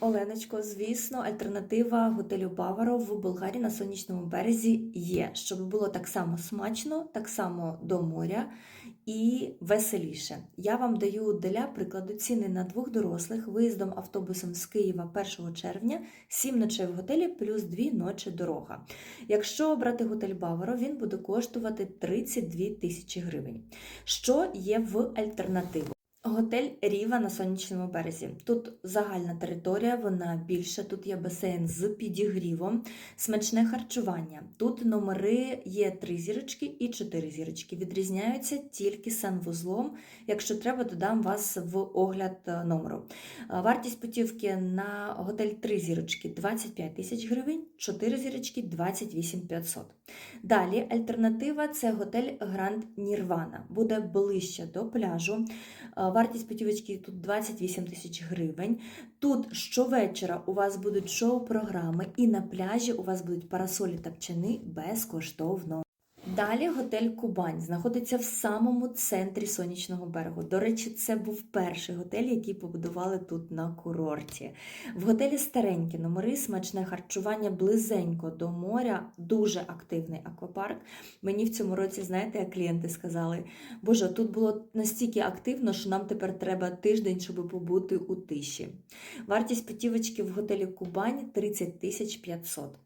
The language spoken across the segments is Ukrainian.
Оленочко, звісно, альтернатива готелю Баваро в Болгарії на сонячному березі є, щоб було так само смачно, так само до моря і веселіше. Я вам даю для прикладу ціни на двох дорослих виїздом автобусом з Києва 1 червня, 7 ночей в готелі плюс 2 ночі дорога. Якщо брати готель Баваро, він буде коштувати 32 тисячі гривень. Що є в альтернативу? Готель Ріва на сонячному березі. Тут загальна територія, вона більша. Тут є басейн з підігрівом, смачне харчування. Тут номери є три зірочки і чотири зірочки. Відрізняються тільки санвузлом. Якщо треба, додам вас в огляд е, номеру. Е, Вартість путівки на готель 3 зірочки 25 тисяч гривень, 4 зірочки 28 500. Далі альтернатива це готель Гранд Нірвана. Буде ближче до пляжу. Вартість путівочки тут 28 тисяч гривень. Тут щовечора у вас будуть шоу-програми, і на пляжі у вас будуть парасолі та пчини безкоштовно. Далі готель Кубань знаходиться в самому центрі сонячного берегу. До речі, це був перший готель, який побудували тут на курорті. В готелі старенькі номери, смачне харчування близенько до моря, дуже активний аквапарк. Мені в цьому році, знаєте, як клієнти сказали, Боже, тут було настільки активно, що нам тепер треба тиждень, щоб побути у тиші. Вартість путівочки в готелі Кубань 30 500.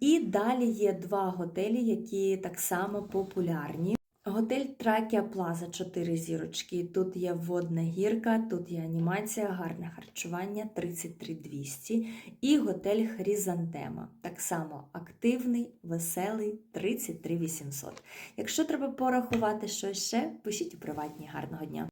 І далі є два готелі, які так само популярні. Готель Тракія Плаза 4 зірочки. Тут є водна гірка, тут є анімація, гарне харчування 33200 І готель Хрізантема. Так само активний, веселий 33 800. Якщо треба порахувати щось ще, пишіть у приватні. Гарного дня!